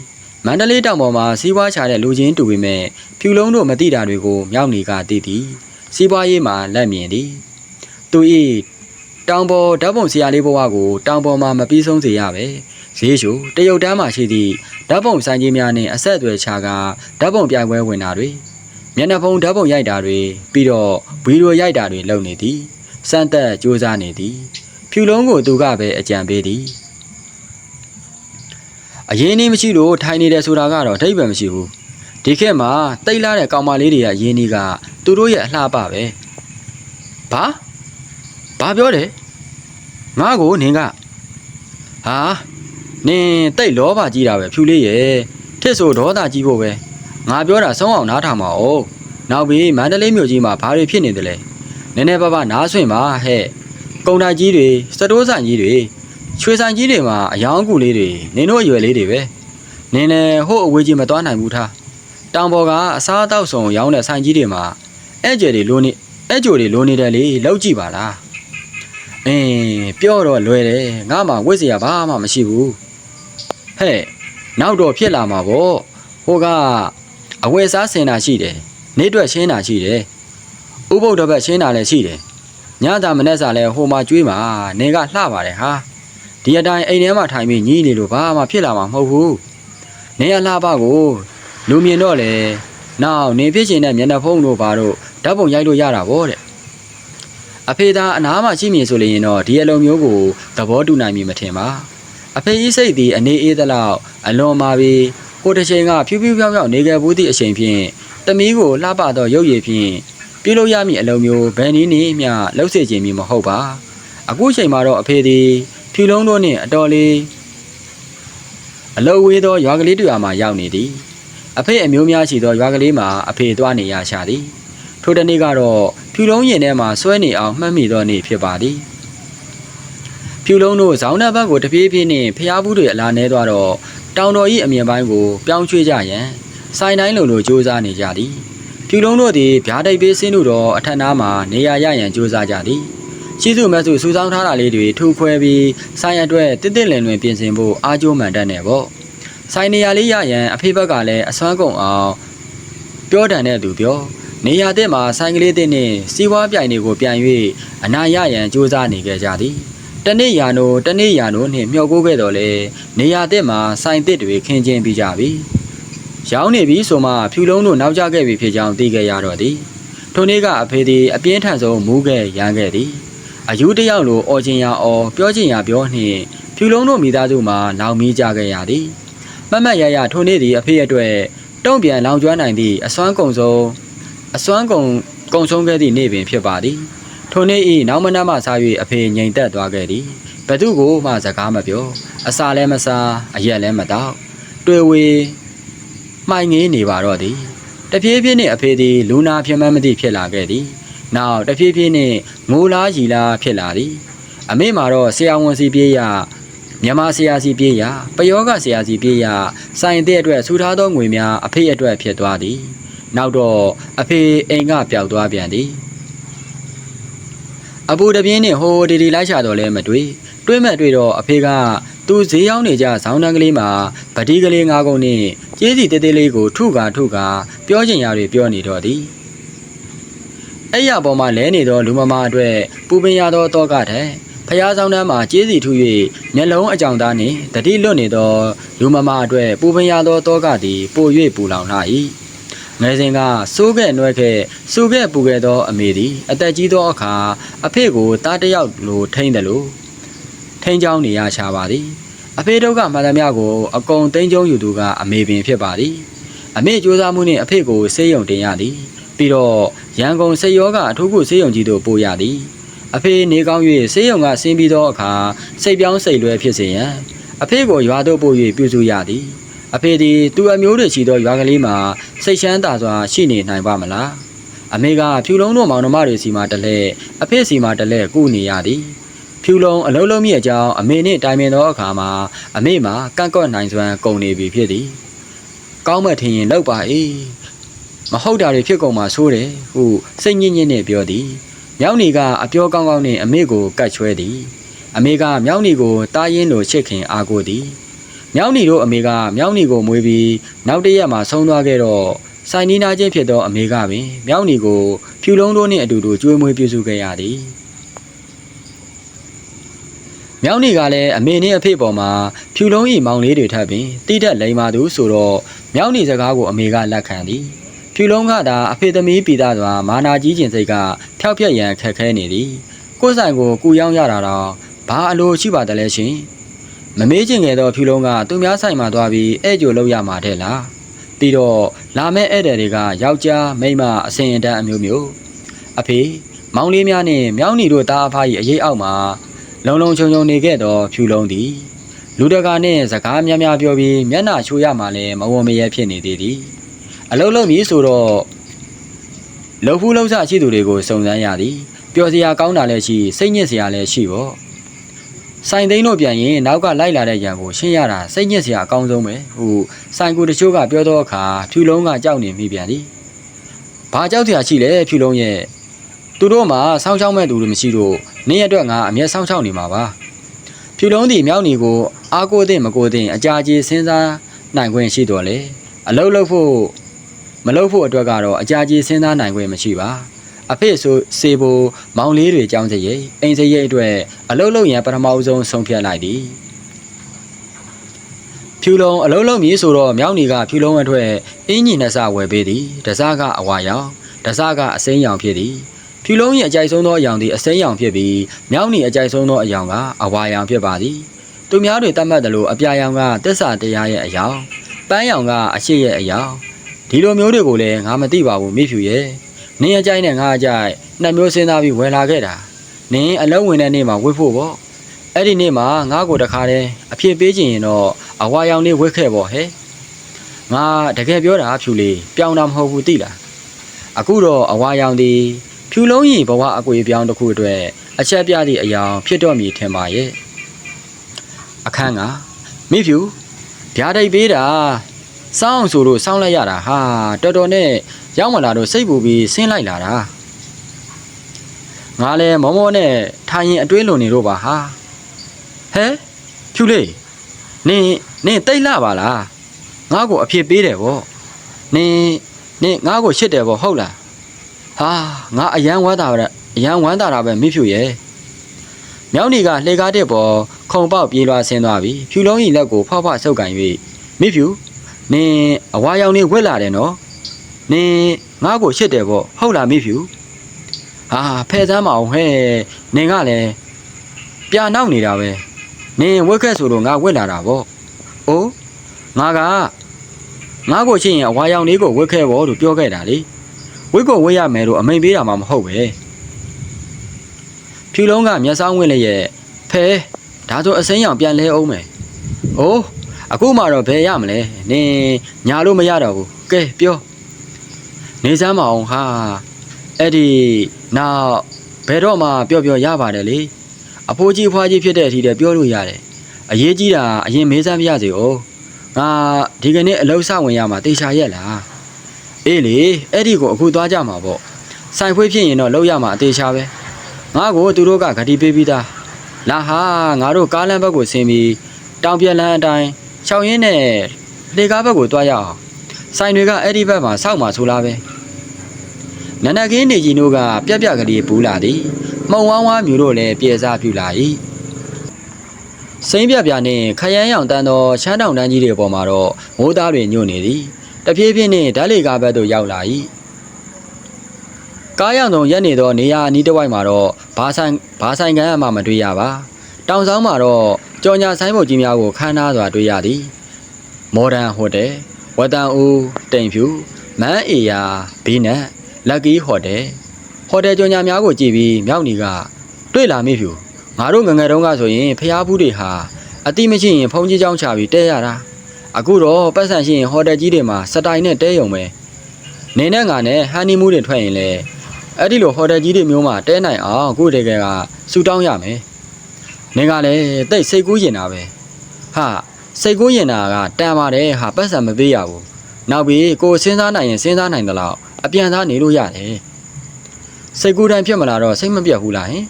မန္တလေးတောင်ပေါ်မှာစီးပွားချတဲ့လူချင်းတူပေမဲ့ဖြူလုံးတို့မသိတာတွေကိုမြောက်နေကသိသည်စီးပွားရေးမှာလက်မြင်သည်သူ၏တောင်ပေါ်ဓာတ်ပုံဆရာလေးဘဝကိုတောင်ပေါ်မှာမပြီးဆုံးစေရပဲဈေးရှုတရုတ်တန်းမှာရှိသည့်ဓာတ်ပုံဆိုင်ကြီးများနှင့်အဆက်အသွယ်ချကာဓာတ်ပုံပြိုင်ပွဲဝင်တာတွေ မျက်နှာဖုံးဓာတ်ပုံရိုက်တာတွေပြီးတော့ဗီဒီယိုရိုက်တာတွေလုပ်နေသည်စမ်းသက်စူးစမ်းနေသည်ဖြူလုံးကိုသူကပဲအကြံပေးသည်အရင်နေမရှိလို့ထိုင်နေတယ်ဆိုတာကတော့အဓိပ္ပာယ်မရှိဘူးဒီခေတ်မှာတိတ်လာတဲ့ကောင်မလေးတွေကရင်းနှီးကသူတို့ရဲ့အလှပပဲဘာဘာပြောတယ်ငါ့ကိုနင်ကဟာနင်တိတ်လောဘကြီးတာပဲဖြူလေးရဲ့ထစ်ဆိုဒေါသကြီးဖို့ပဲ ငါပြောတာဆုံးအောင်နားထောင်ပါဦးနောက်ပြီးမန္တလေးမြို့ကြီးမှာဘာတွေဖြစ်နေသလဲနည်းနည်းပါးပါးနားဆွင့်ပါဟဲ့ကုံတိုင်ကြီးတွေစတိုးဆိုင်ကြီးတွေချွေဆိုင်ကြီးတွေမှာအယောင်ကူလေးတွေနင်တို့အရွယ်လေးတွေပဲနင်လည်းဟို့အဝေးကြီးမသွားနိုင်ဘူးထားတောင်ပေါ်ကအစားအသောက်ဆောင်ရောင်းတဲ့ဆိုင်ကြီးတွေမှာအဲ့ကျယ်တွေလိုနေအဲ့ကြိုတွေလိုနေတယ်လေလောက်ကြည့်ပါလားအင်းပြောတော့လွယ်တယ်ငါမှဝစ်စရာဘာမှမရှိဘူးဟဲ့နောက်တော့ဖြစ်လာမှာပေါ့ဟိုက အဝယ်စားစင်တာရှိတယ်နေအတွက်ရှင်းတာရှိတယ်ဥပုပ်တစ်ပတ်ရှင်းတာလည်းရှိတယ်ညတာမနေ့စာလဲဟိုမှာကျွေးမှာနေကလှပါတယ်ဟာဒီအတိုင်းအိမ်ထဲမှာထိုင်ပြီးညီးနေလို့ဘာမှဖြစ်လာမှာမဟုတ်ဘူးနေရလှပကိုလူမြင်တော့လေနောက်နေဖြစ်ရှင်တဲ့မျက်နှာဖုံးတို့ဘာတို့ဓာတ်ပုံရိုက်လို့ရတာဗောတဲ့အဖေသားအနားမှာရှိမြင်ဆိုလျင်တော့ဒီအလုံးမျိုးကိုသဘောတူနိုင်မည်မထင်ပါအဖေကြီးစိတ်သည်အနေအေးသလောက်အလွန်ပါပြီး ဟိုတစ်ချိန်ကဖြူးဖြူးဖြောင်းဖြောင်းနေခဲ့ဘူးသည့်အချိန်ဖြင့်တမီးကိုလှပသောရုပ်ရည်ဖြင့်ပြုလုပ်ရမည့်အလုံးမျိုးဘယ်နည်းနည်းမျှလှုပ်စေခြင်းမည်မဟုတ်ပါအခုချိန်မှာတော့အဖေသည်ဖြူလုံးတို့နှင့်အတော်လေးအလုတ်ဝေးသောရွာကလေးတူအားမှရောက်နေသည်အဖေအမျိုးများရှိသောရွာကလေးမှာအဖေသွားနေရရှာသည်ထိုတနေ့ကတော့ဖြူလုံးရင်ထဲမှာဆွဲနေအောင်မှတ်မိသောနေ့ဖြစ်ပါသည် ဖြူလုံးတို့ဇောင်းနှက်ဘက်ကိုတပြေးပြေးနှင့်ဖျားဘူးတွေအလာနေသွားတော့တောင်တော်၏အမြင်ပိုင်းကိုပြောင်းရွှေ့ကြရန်ဆိုင်တိုင်းလုံလိုစူးစမ်းနေကြသည်ဖြူလုံးတို့သည်ဗျာဒိတ်ပေးစင်းတို့တော့အထက်နားမှာနေရာရရန်စူးစမ်းကြသည်ရှိစုမက်စုစူဆောင်းထားတာလေးတွေထူခွဲပြီးဆိုင်ရအတွက်တစ်တစ်လင်လွင်ပြင်ဆင်ဖို့အားကြိုးမှန်တတ်နေပေါ့ဆိုင်နေရာလေးရရန်အဖေဘက်ကလည်းအစွမ်းကုန်အောင်ပြောတန်တဲ့သူပြောနေရာတဲ့မှာဆိုင်ကလေးတဲ့နဲ့စီးပွားပြိုင်တွေကိုပြန်၍အနာရရန်စူးစမ်းနေကြကြသည် တနေ့ရာနိုတနေ့ရာနိုနှင့်မျှော်ကိုခဲ့တော်လဲနေရာတဲ့မှာစိုင်တစ်တွေခင်းကျင်းပြီးကြပြီရောင်းနေပြီဆိုမှဖြူလုံးတို့နောက်ကျခဲ့ပြီဖြစ်ကြောင်းသိခဲ့ရတော့သည်ထိုနေ့ကအဖေသည်အပြင်းထန်ဆုံးမူးခဲ့ရမ်းခဲ့သည်အယူတစ်ယောက်လိုအော်ချင်ရအော်ပြောချင်ရပြောနှင့်ဖြူလုံးတို့မိသားစုမှာလောင်မီးကြခဲ့ရသည်မတ်မတ်ရရထိုနေ့သည်အဖေအတွက်တုံ့ပြန်လောင်ကျွမ်းနိုင်သည့်အစွမ်းကုန်ဆုံးအစွမ်းကုန်ကုန်ဆုံးခဲ့သည့်နေ့ပင်ဖြစ်ပါသည် ထိုနေ့ဤနောက်မနက်မှစား၍အဖေငိမ်သက်သွားခဲ့သည်ဘသူကိုမှစကားမပြောအစာလည်းမစားအရက်လည်းမတောက်တွေ့ဝေမှိုင်ငေးနေပါတော့သည်တဖြည်းဖြည်းနှင့်အဖေသည်လူနာဖြစ်မှန်းမသိဖြစ်လာခဲ့သည်နောက်တဖြည်းဖြည်းနှင့်ငိုလားရီလားဖြစ်လာသည်အမေမှာတော့ဆရာဝန်စီပြေးရမြန်မာဆရာစီပြေးရပယောဂဆရာစီပြေးရစိုင်တဲ့အတွက်ဆူထားသောငွေများအဖေအတွက်ဖြစ်သွားသည်နောက်တော့အဖေအိမ်ကပျောက်သွားပြန်သည် အပူတပြင်းနဲ့ဟိုဒီဒီလိုက်ချတော့လဲမတွေ့တွေးမဲ့တွေ့တော့အဖေကသူဈေးရောက်နေကြဇောင်းတန်းကလေးမှာဗတိကလေးငါးကုန်နဲ့ကျေးစီတေးသေးလေးကိုထုကာထုကာပြောချင်ရတွေပြောနေတော့သည်အဲ့ရပေါ်မှာလဲနေသောလူမမအတွက်ပူပင်ရသောတောကတဲ့ဖျားဆောင်တန်းမှာကျေးစီထု၍မျက်လုံးအကြောင်သားနှင့်တတိလွတ်နေသောလူမမအတွက်ပူပင်ရသောတောကသည်ပို၍ပူလောင်လာ၏ ငယ်စဉ်ကစိုးခဲ့နွဲခဲ့စူခဲ့ပူခဲ့သောအမေသည်အသက်ကြီးသောအခါအဖေကိုတားတယောက်လိုထိမ့်တယ်လို့ထိမ့်ချောင်းနေရရှာပါသည်အဖေတို့ကမှန်သမျှကိုအကုန်သိမ့်ကျုံယူသူကအမေပင်ဖြစ်ပါသည်အမေကြိုးစားမှုနှင့်အဖေကိုဆေးရုံတင်ရသည်ပြီးတော့ရန်ကုန်စေရောကအထူးကုဆေးရုံကြီးသို့ပို့ရသည်အဖေနေကောင်း၍ဆေးရုံကဆင်းပြီးသောအခါစိတ်ပြောင်းစိတ်လွဲဖြစ်စေရန်အဖေကိုရွာသို့ပို့၍ပြုစုရသည် အဖေသည်သူ့အမျိုးတွေရှိသောရွာကလေးမှာစိတ်ချမ်းသာစွာရှိနေနိုင်ပါမလားအမေကဖြူလုံးတို့မောင်နှမတွေစီမှာတလဲအဖေစီမှာတလဲကုနေရသည်ဖြူလုံးအလုံးလုံးမြင့်အကြောင်းအမေနှင့်တိုင်ပင်သောအခါမှာအမေမှာကန့်ကွက်နိုင်စွမ်းကုန်နေပြီဖြစ်သည်ကောင်းမထင်ရင်လောက်ပါ၏မဟုတ်တာတွေဖြစ်ကုန်မှာဆိုးတယ်ဟုစိတ်ညစ်ညစ်နဲ့ပြောသည်မြောက်နေကအပြောကောင်းကောင်းနဲ့အမေကိုကတ်ချွဲသည်အမေကမြောက်နေကိုတားရင်လိုချစ်ခင်အားကိုသည် မြောက်နီတို့အမေကမြောက်နီကိုမွေးပြီးနောက်တစ်ရက်မှာဆုံးသွားခဲ့တော့စိုင်နီနာချင်းဖြစ်သောအမေကပင်မြောက်နီကိုဖြူလုံးတို့နှင့်အတူတူကျွေးမွေးပြုစုခဲ့ရသည်မြောက်နီကလည်းအမေနှင့်အဖေပေါ်မှာဖြူလုံး၏မောင်လေးတွေထပ်ပင်တိတက်လိမ်မာသူဆိုတော့မြောက်နီစကားကိုအမေကလက်ခံသည်ဖြူလုံးကသာအဖေသမီးပြည်သားစွာမာနာကြီးခြင်းစိတ်ကဖျောက်ဖျက်ရန်ခက်ခဲနေသည်ကိုယ်ဆိုင်ကိုကူယောင်းရတာတော့ဘာအလိုရှိပါတလဲရှင် မမေးချင်ခဲ့သောဖြူလုံးကသူများဆိုင်မှာသွားပြီးဧည့်ကြိုလောက်ရမှာတဲ့လားပြီးတော့လာမဲ့ဧည့်သည်တွေကယောက်ျားမိန်းမအစင်အတန်းအမျိုးမျိုးအဖေမောင်လေးများနှင့်မြောင်းနီတို့တားအဖား၏အရေးအောက်မှာလုံလုံခြုံခြုံနေခဲ့သောဖြူလုံးသည်လူတကာနှင့်စကားများများပြောပြီးမျက်နှာချိုးရမှလည်းမဝမရဲဖြစ်နေသေးသည်အလုံးလုံးမည်ဆိုတော့လှုပ်ဖူးလှုပ်ဆရှိသူတွေကိုစုံစမ်းရသည်ပျော်စရာကောင်းတာလည်းရှိစိတ်ညစ်စရာလည်းရှိပေါ့ ဆိုင်သိန်းတို့ပြန်ရင်နောက်ကလိုက်လာတဲ့ရန်ကိုရှင်းရတာစိတ်ညစ်စရာအကောင်းဆုံးပဲဟိုဆိုင်ကူတချို့ကပြောတော့အခါဖြူလုံးကကြောက်နေမိပြန်သည်ဘာကြောက်စရာရှိလဲဖြူလုံးရဲ့သူတို့မှာစောင်းချောင်းမဲ့သူတွေမရှိတော့နေ့ရက်အတွက်ငါအမျက်စောင်းချောင်းနေမှာပါဖြူလုံးဒီမြောက်နေကိုအားကိုးတဲ့မကိုးတဲ့အကြာကြီးစဉ်းစားနိုင်ခွင့်ရှိတော်လေအလုပ်လုပ်ဖို့မလုပ်ဖို့အတွက်ကတော့အကြာကြီးစဉ်းစားနိုင်ခွင့်မရှိပါ အဖေဆိုစေဖို့မောင်လေးတွေကြောင်းစရိတ်အိမ်စရိတ်အတွက်အလုပ်လုပ်ရန်ပထမအဆုံးဆုံးဖြတ်လိုက်သည်ဖြူလုံးအလုံးလုံးမြည်ဆိုတော့မြောက်နီကဖြူလုံးအထွတ်အင်းကြီးနှစ်စဝယ်ပေးသည်တစားကအဝါရောင်တစားကအစိမ်းရောင်ဖြစ်သည်ဖြူလုံး၏အကြိုက်ဆုံးသောအယောင်သည်အစိမ်းရောင်ဖြစ်ပြီးမြောက်နီအကြိုက်ဆုံးသောအယောင်ကအဝါရောင်ဖြစ်ပါသည်သူများတွေတတ်မှတ်တယ်လို့အပြာရောင်ကတစ္ဆာတရားရဲ့အယောင်ပန်းရောင်ကအရှိရဲ့အယောင်ဒီလိုမျိုးတွေကိုလည်းငါမသိပါဘူးမိဖြူရဲ့ နင်းအကြိုက်နဲ့ငါအကြိုက်နှစ်မျိုးစဉ်းစားပြီးဝယ်လာခဲ့တာနင်းအလုံးဝင်တဲ့နေ့မှာဝစ်ဖို့ပေါ့အဲ့ဒီနေ့မှာငါ့ကိုတခါတည်းအဖြစ်ပေးခြင်းရင်တော့အဝါရောင်လေးဝစ်ခဲ့ပေါ့ဟဲ့ငါတကယ်ပြောတာဖြူလေးပြောင်းတာမဟုတ်ဘူးသိလားအခုတော့အဝါရောင်ဒီဖြူလုံးကြီးဘဝအကွေပြောင်းတစ်ခုအတွက်အချက်ပြသည့်အယောင်ဖြစ်တော့မည်ထင်ပါရဲ့အခန်းကမိဖြူဓာတ်တိတ်ပေးတာစောင်းဆိုလို့စောင်းလိုက်ရတာဟာတော်တော်နဲ့ ရောက်မလာတော့စိတ်ပူပြီးဆင်းလိုက်လာတာငါလည်းမောမောနဲ့ထိုင်ရင်အတွင်းလွန်နေတော့ပါဟာဟဲဖြူလေးနင်နင်တိတ်လာပါလားငါ့ကိုအဖြစ်ပေးတယ်ဗောနင်နင်ငါ့ကိုရှစ်တယ်ဗောဟုတ်လားဟာငါအယံဝမ်းတာပဲအယံဝမ်းတာတာပဲမိဖြူရဲ့မြောင်နေကလှေကားတဲ့ပေါ်ခုံပေါက်ပြေးလွှားဆင်းသွားပြီဖြူလုံးကြီးလက်ကိုဖောက်ဖောက်ဆုပ်ကန်၍မိဖြူနင်အဝါရောင်နေဝက်လာတယ်နော် နင်ငါ့ကိုရှစ်တယ်ဗောဟုတ်လားမိဖြူဟာဖဲစမ်းမအောင်ဟဲ့နင်ကလည်းပြာနောက်နေတာပဲနင်ဝက်ခက်ဆိုတော့ငါဝက်လာတာဗောအိုးငါကငါ့ကိုချင်းရင်အဝါရောင်လေးကိုဝက်ခဲ့ဗောလို့ပြောခဲ့တာလေဝက်ကိုဝက်ရမယ်လို့အမိန်ပေးတာမှမဟုတ်ပဲဖြူလုံးကမျက်စောင်းဝင်လည်းရဲ့ဖဲဒါဆိုအစိမ်းရောင်ပြန်လဲအောင်မယ်အိုးအခုမှတော့ဘယ်ရမလဲနင်ညာလို့မရတော့ဘူးကဲပြော နေစမ်းမအောင်ဟာအဲ့ဒီနောက်ဘယ်တော့မှပြောပြောရပါတယ်လေအဖိုးကြီးဖွားကြီးဖြစ်တဲ့အထိတည်းပြောလို့ရတယ်အရေးကြီးတာအရင်မေးစမ်းပြရစီဦးငါဒီကနေ့အလုပ်စဝင်ရမှာတေချာရက်လားအေးလေအဲ့ဒီကိုအခုသွားကြမှာပေါ့ဆိုင်ဖွေးဖြစ်ရင်တော့လောက်ရမှာအသေးချာပဲငါကိုသူတို့ကဂတိပေးပြီးသားလာဟာငါတို့ကားလမ်းဘက်ကိုဆင်းပြီးတောင်ပြက်လန်းအတိုင်းချောင်းရင်းနဲ့လေကားဘက်ကိုသွားရအောင်ဆိုင်တွေကအဲ့ဒီဘက်မှာစောက်မှာဆိုလားပဲ နနကင်းနေကြီးတို့ကပြက်ပြက်ကလေးပူလာသည်မှုံဝမ်းဝါမျိုးတို့လည်းပြေစားပြူလာ၏စိမ့်ပြပြနှင့်ခရမ်းရောင်တန်းသောချမ်းတောင်တန်းကြီးတွေပေါ်မှာတော့မိုးသားတွေညွန့်နေသည်တဖြည်းဖြည်းနှင့်ဓာတ်လေကားဘက်သို့ရောက်လာ၏ကားရောင်စုံရက်နေသောနေရာအနီးတစ်ဝိုက်မှာတော့ဘာဆိုင်ဘာဆိုင်ကန်မှမတွေ့ရပါတောင်ဆောင်မှာတော့ကြော်ညာဆိုင်ဘုတ်ကြီးများကိုခန်းနာစွာတွေ့ရသည်မော်ဒန်ဟိုတယ်ဝတန်ဦးတိမ်ဖြူမန်းအေယာဘီနက် Lucky Hotel ဟိုတယ်ကြော်ညာများကိုကြည့်ပြီးမြောက်နီကတွေ့လာမိဖြူငါတို့ငငယ်တုန်းကဆိုရင်ဖျားဖူးတွေဟာအတိမရှိရင်ဖုန်ကြီးကြောင်းချပြီးတဲရတာအခုတော့ပတ်စံရှိရင်ဟိုတယ်ကြီးတွေမှာစတိုင်နဲ့တဲယုံပဲနေနဲ့ငါနဲ့ဟန်နီမူးတွေထွက်ရင်လည်းအဲ့ဒီလိုဟိုတယ်ကြီးတွေမျိုးမှာတဲနိုင်အောင်ကိုတကယ်ကစူတောင်းရမယ်နေကလည်းတိတ်စိတ်ကူးရင်တာပဲဟာစိတ်ကူးရင်တာကတန်ပါတယ်ဟာပတ်စံမပေးရဘူးနောက်ပြီးကိုစဉ်းစားနိုင်ရင်စဉ်းစားနိုင်သလား အပြန်သားနေလို့ရတယ်စိတ်ကူးတိုင်းဖြစ်မလာတော့စိတ်မပြတ်ဘူးလားဟင်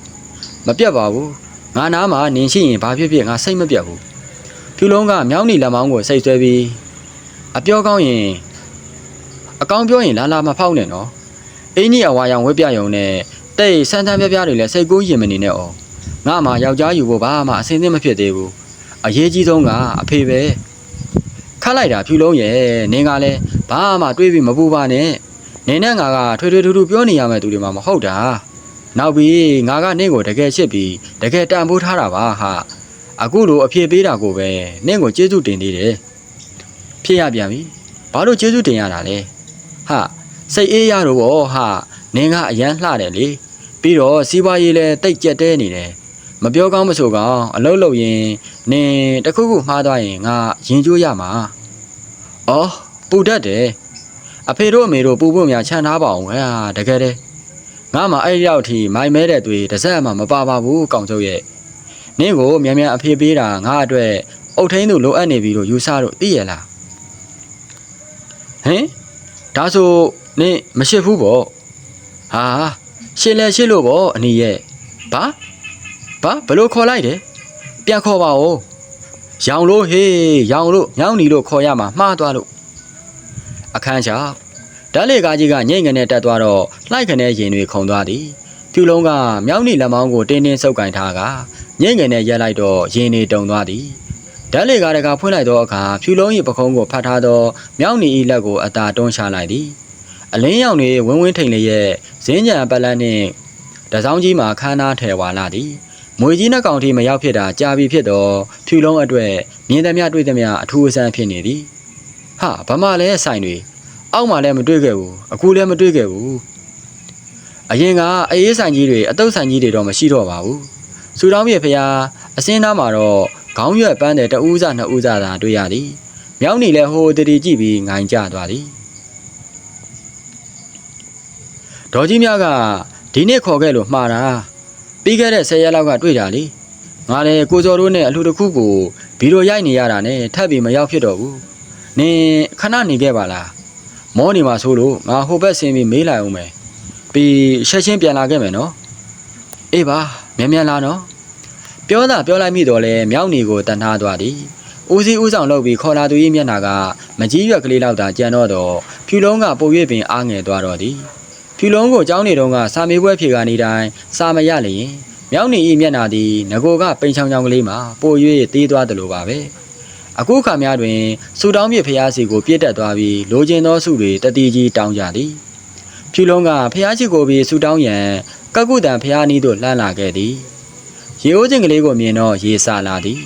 မပြတ်ပါဘူးငါနားမှာနင်ရှိရင်ဘာဖြစ်ဖြစ်ငါစိတ်မပြတ်ဘူးဖြူလုံးကမြောင်းနီလက်မောင်းကိုစိတ်ဆွဲပြီးအပြောကောင်းရင်အကောင်းပြောရင်လာလာမဖောက်နဲ့နော်အင်းကြီးအဝါရောင်ဝက်ပြယုံနဲ့တဲ့ဆန်းဆန်းပြပြတွေလည်းစိတ်ကူးရင်မနေနဲ့အောင်ငါမှယောက်ျားယူဖို့ဘာမှအဆင်သင့်မဖြစ်သေးဘူးအရေးကြီးဆုံးကအဖေပဲခတ်လိုက်တာဖြူလုံးရဲ့နင်ကလည်းဘာမှတွေးပြီးမပူပါနဲ့ နင်နဲ့ငါကထွေထွေထူးထူးပြောနေရမယ့်သူတွေမှမဟုတ်တာနောက်ပြီးငါကနင့်ကိုတကယ်ချစ်ပြီးတကယ်တန်ဖိုးထားတာပါဟာအခုလိုအဖြေပေးတာကိုပဲနင့်ကိုကျေးဇူးတင်သေးတယ်ဖြစ်ရပြန်ပြီဘာလို့ကျေးဇူးတင်ရတာလဲဟာစိတ်အေးရတော့ဗောဟာနင်ကအရန်လှတယ်လေပြီးတော့စီးပွားရေးလည်းတိတ်ကြက်တဲနေတယ်မပြောကောင်းမဆိုကောင်းအလုပ်လုပ်ရင်နင်တခုခုမှားသွားရင်ငါရင်ကျိုးရမှာအော်ပူတတ်တယ် အဖေတို့အမေတို့ပူဖို့များခြံထားပါအောင်ဟာတကယ်တည်းငါမှအဲ့ရောက်ထိမိုင်မဲတဲ့တွေတစ်စက်မှမပါပါဘူးကောင်ကျုပ်ရဲ့နင့်ကိုမြန်မြန်အဖေပေးတာငါအတွက်အုတ်ထင်းသူလိုအပ်နေပြီလို့ယူဆတော့သိရလားဟင်ဒါဆိုနင့်မရှိဘူးပေါ့ဟာရှင်းလဲရှင်းလို့ပေါ့အနီရဲ့ဘာဘာဘလို့ခေါ်လိုက်တယ်ပြန်ခေါ်ပါဦးရောင်လို့ဟေးရောင်လို့ညောင်းနီလို့ခေါ်ရမှာမှားသွားလို့ အခန်းချောက်ဓာတ်လေကားကြီးကညိတ်ငနဲ့တက်သွားတော့လှိုက်ခနဲ့ရင်တွေခုန်သွားသည်ဖြူလုံးကမြောင်းနီလက်မောင်းကိုတင်းတင်းဆုပ်ကင်ထားကညိတ်ငနဲ့ရက်လိုက်တော့ရင်တွေတုံသွားသည်ဓာတ်လေကားတကဖွင့်လိုက်သောအခါဖြူလုံး၏ပခုံးကိုဖတ်ထားသောမြောင်းနီ၏လက်ကိုအသာတွန်းချလိုက်သည်အလင်းရောင်တွေဝင်းဝင်းထိန်လျက်ဇင်းကြံပလန်းနှင့်တစောင်းကြီးမှာခန်းသားထဲဝါလာသည်မွေကြီးနှကောင်ထိမရောက်ဖြစ်တာကြာပြီဖြစ်တော့ဖြူလုံးအတွက်မြင်သမျှတွေ့သမျှအထူးအဆန်းဖြစ်နေသည် ဟာဘာမှလဲဆိုင်တွေအောက်မှာလည်းမတွေ့ခဲ့ဘူးအခုလည်းမတွေ့ခဲ့ဘူးအရင်ကအေးဆိုင်ကြီးတွေအတုပ်ဆိုင်ကြီးတွေတော့မရှိတော့ပါဘူးစူတောင်းပြဖျားအစင်းသားမှာတော့ခေါင်းရွက်ပန်းတဲ့တဦးစားနှစ်ဦးစားသာတွေ့ရသည်မြောင်းနေလဲဟိုတတီကြည့်ပြီးငိုင်ကြသွားသည်ဒေါ်ကြီးများကဒီနေ့ခေါ်ခဲ့လို့မှားတာပြီးခဲ့တဲ့10ရက်လောက်ကတွေ့တာလေငါလည်းကိုစော်တို့နဲ့အလှတစ်ခုကိုဗီဒီယိုရိုက်နေရတာနဲ့ထပ်ပြီးမရောက်ဖြစ်တော့ဘူး နင်ခဏနေခဲ့ပါလားမောနေမှာဆိုလို့ငါဟိုဘက်ဆင်းပြီးမေးလိုက်အောင်မယ်ပြီးရှက်ချင်းပြန်လာခဲ့မယ်နော်အေးပါမြန်မြန်လာနော်ပြောတာပြောလိုက်မိတော့လဲမြောက်နေကိုတန်ထားသွားသည်ဦးစီးဦးဆောင်လုပ်ပြီးခေါ်လာသူ၏မျက်နှာကမကြီးရွက်ကလေးလောက်သာကြံတော့တော့ဖြူလုံးကပို၍ပင်အားငယ်သွားတော့သည်ဖြူလုံးကိုကြောင်းနေတုန်းကစာမေးပွဲဖြေကနေတိုင်းစာမရလျင်မြောက်နေ၏မျက်နှာသည်ငကိုကပိန်ချောင်ချောင်ကလေးမှာပို၍သေးသွားတယ်လို့ပါပဲ အခုခါများတွင်စူတောင်းပြဖျားစီကိုပြည့်တက်သွားပြီးလိုချင်သောစုတွေတတိကြီးတောင်းကြသည်ဖြူလုံးကဖျားရှိကိုပြီးစူတောင်းရန်ကကုတန်ဖျားနီးသို့လှမ်းလာခဲ့သည်ရေအိုးခြင်းကလေးကိုမြင်တော့ရေစာလာသည်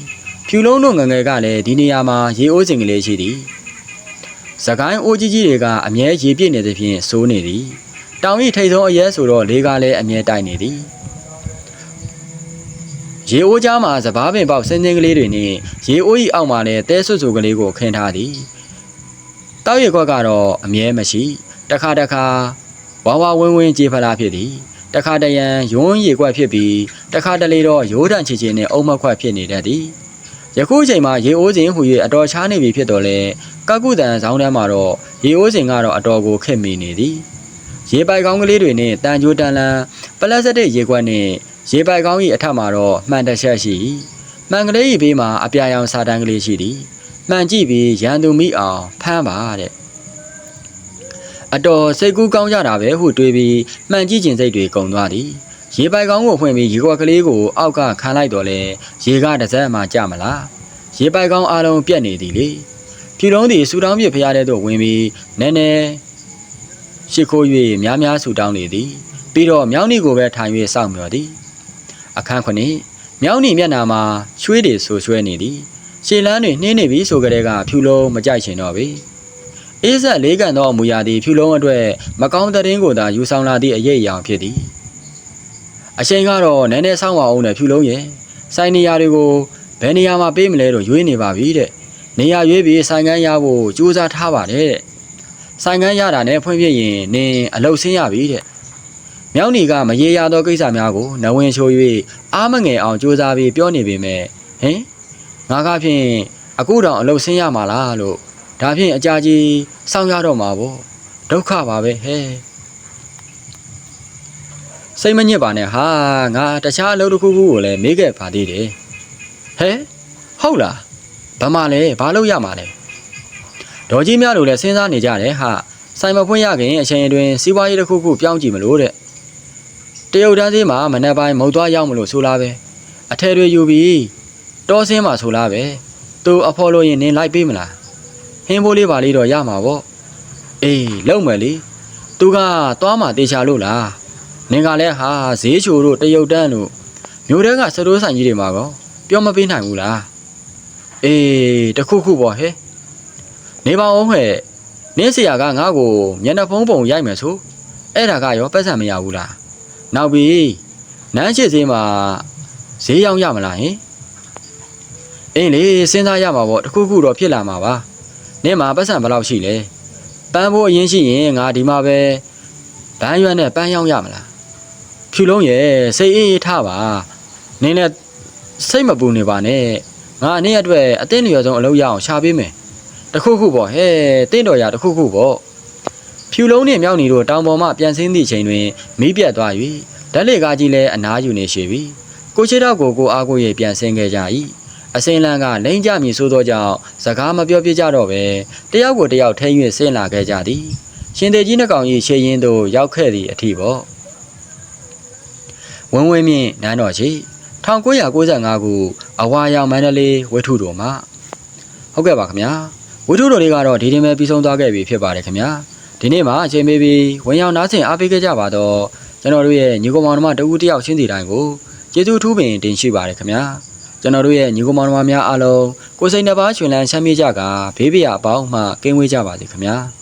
ဖြူလုံးတို့ငငယ်ကလည်းဒီနေရာမှာရေအိုးစင်ကလေးရှိသည်။စကိုင်းအိုးကြီးကြီးတွေကအမြဲရေပြည့်နေသဖြင့်စိုးနေသည်။တောင်ဤထိတ်ဆုံးအရဲဆိုတော့လေကလည်းအမြဲတိုက်နေသည်။ ရေအိုးကြားမှာစပားပင်ပေါက်စင်းစင်းကလေးတွေနဲ့ရေအိုးဤအောက်မှာလည်းတဲဆွတ်ဆူကလေးကိုခင်းထားသည်။တောက်ရက်ခွက်ကတော့အမြဲမရှိ။တစ်ခါတစ်ခါဝါဝဝင်းဝင်းကြေးဖလားဖြစ်သည်။တစ်ခါတရံယွန်းရေခွက်ဖြစ်ပြီးတစ်ခါတလေတော့ရိုးတန့်ချေချေနဲ့အုံမခွက်ဖြစ်နေတတ်သည်။ယခုအချိန်မှာရေအိုးစင်ဟူ၍အတော်ချားနေပြီဖြစ်တော်လဲကကုတန်ဆောင်းတန်းမှာတော့ရေအိုးစင်ကတော့အတော်ကိုခက်မိနေသည်ရေပိုက်ကောင်းကလေးတွေနဲ့တန်ကြိုးတန်လန်းပလတ်စတစ်ရေခွက်နဲ့ ရေပိုက်ကောင်း၏အထက်မှာတော့မှန်တစ်ချက်ရှိ၏မှန်ကလေး၏ဘေးမှာအပြာရောင်စာတန်းကလေးရှိသည်မှန်ကြည့်ပြီးရန်သူမိအောင်ဖမ်းပါတဲ့အတော်စိတ်ကူးကောင်းကြတာပဲဟုတွေးပြီးမှန်ကြည့်ခြင်းစိတ်တွေကုန်သွားသည်ရေပိုက်ကောင်းကိုဖွင့်ပြီးရေခွက်ကလေးကိုအောက်ကခံလိုက်တော့လဲရေကတစ်စက်မှကြမလားရေပိုက်ကောင်းအားလုံးပြက်နေသည်လေဖြူလုံးသည်ဆူတောင်းပြဖျားတဲ့သို့ဝင်ပြီးနည်းနည်းရှ िख ိုး၍များများဆူတောင်းနေသည်ပြီးတော့မြောင်းနီကိုပဲထိုင်၍စောင့်မျှော်သည် အခန်းခုနှစ်မြောင်းနီမျက်နာမှာရွှေတွေဆူဆွဲနေသည်ရှေလန်းတွင်နှင်းနေပြီဆိုကြတဲ့ကဖြူလုံးမကြိုက်ချင်တော့ပြီအေးဆက်လေးကန်သောအမူအရာသည်ဖြူလုံးအတွက်မကောင်းတဲ့ရင်ကိုသာယူဆောင်လာသည့်အရေးအယောင်ဖြစ်သည်အချိန်ကတော့နည်းနည်းဆောင်းပါအောင်နဲ့ဖြူလုံးရဲ့စိုင်းနေရာတွေကိုဘယ်နေရာမှာပေးမလဲတော့ရွေးနေပါပြီတဲ့နေရာရွေးပြီးဆိုင်ကန်းရဖို့ကြိုးစားထားပါတယ်တဲ့ဆိုင်ကန်းရတာနဲ့ဖွင့်ပြရင်နင်အလုတ်ဆင်းရပြီတဲ့ မြောက်နီကမရေရာသောကိစ္စများကိုနဝင်ချို၍အားမငယ်အောင်ကြိုးစားပြီးပြောနေပေမဲ့ဟင်ငါကဖြင့်အခုတောင်အလုတ်ဆင်းရမှာလားလို့ဒါဖြင့်အကြာကြီးစောင့်ရတော့မှာပေါ့ဒုက္ခပါပဲဟဲ့စိတ်မညစ်ပါနဲ့ဟာငါတခြားအလုပ်တစ်ခုခုကိုလည်းမေးခဲ့ပါသေးတယ်ဟဲဟုတ်လားဘာမှလဲဘာလို့ရမှာလဲဒေါ်ကြီးများတို့လည်းစဉ်းစားနေကြတယ်ဟာဆိုင်မဖွင့်ရခင်အချိန်အတွင်းစီးပွားရေးတစ်ခုခုပြောင်းကြည့်မလို့တဲ့ တရုတ်တန်းသေးမှာမနေ့ပိုင်းမုတ်သွားရောက်မလို့ဆိုလားပဲအထယ်တွေယူပြီးတောဆင်းမှာဆိုလားပဲသူအဖော်လို့ရင်နင်လိုက်ပေးမလားဟင်းဖိုးလေးပါလေးတော့ရမှာပေါ့အေးလုံမယ်လေသူကသွားမှာတေချာလို့လားနင်ကလည်းဟာဈေးချိုတို့တရုတ်တန်းတို့မျိုးတဲကစတိုးဆိုင်ကြီးတွေမှာကောပြောမပေးနိုင်ဘူးလားအေးတခုခုပေါ့ဟဲ့နေပါအောင်ဟဲ့နင်းဆရာကငါ့ကိုမျက်နှာဖုံးပုံရိုက်မယ်ဆိုအဲ့ဒါကရောပတ်စံမရဘူးလား နောက်ပြီးနန်းချစ်ဈေးမှာဈေးရောက်ရမလားဟင်အင်းလေစဉ်းစားရမှာပေါ့တခုခုတော့ဖြစ်လာမှာပါနင်းမှာပတ်စံဘယ်လောက်ရှိလဲပန်းဖို့အရင်ရှိရင်ငါဒီမှာပဲဘန်းရွက်နဲ့ပန်းရောက်ရမလားဖြူလုံးရဲ့စိတ်အေးအေးထားပါနင်းလည်းစိတ်မပူနေပါနဲ့ငါအနေအတွက်အသင်းအရွယ်ဆုံးအလုပ်ရအောင်ရှာပေးမယ်တခုခုပေါ့ဟဲ့တင့်တော်ရတခုခုပေါ့ ဖြူလုံးနဲ့မြောက်နေတို့တောင်ပေါ်မှပြန်ဆင်းသည့်ချိန်တွင်မီးပြတ်သွား၍ဓာတ်လေကားကြီးလည်းအနားယူနေရှိပြီကိုချစ်တော့ကိုကိုအားကို၍ပြန်ဆင်းခဲ့ကြ၏အစင်းလန်းကလိမ့်ကြမည်ဆိုသောကြောင့်စကားမပြောပြကြတော့ပဲတယောက်ကိုတယောက်ထိန်း၍ဆင်းလာခဲ့ကြသည်ရှင်သေးကြီးနှကောင်၏ခြေရင်းသို့ရောက်ခဲ့သည့်အထိပေါ့ဝင်းဝင်းမြင့်နန်းတော်ကြီး1995ခုအဝါရောင်မန္တလေးဝတ္ထုတော်မှာဟုတ်ကဲ့ပါခင်ဗျာဝတ္ထုတော်လေးကတော့ဒီတင်ပဲပြီးဆုံးသွားခဲ့ပြီဖြစ်ပါတယ်ခင်ဗျာ ဒီနေ့မှာအချိန်ပေးပြီးဝင်ရောက်နားဆင်အားပေးခဲ့ကြပါတော့ကျွန်တော်တို့ရဲ့ညီကောင်မောင်နှမတဦးတယောက်ချင်းစီတိုင်းကိုကျေးဇူးထူးပင်တင်ရှိပါတယ်ခင်ဗျာကျွန်တော်တို့ရဲ့ညီကောင်မောင်နှမများအားလုံးကိုယ်စိတ်နှစ်ပါးရှင်လန်းချမ်းမြေ့ကြကဘေးပရာအပေါင်းမှကင်းဝေးကြပါစေခင်ဗျာ။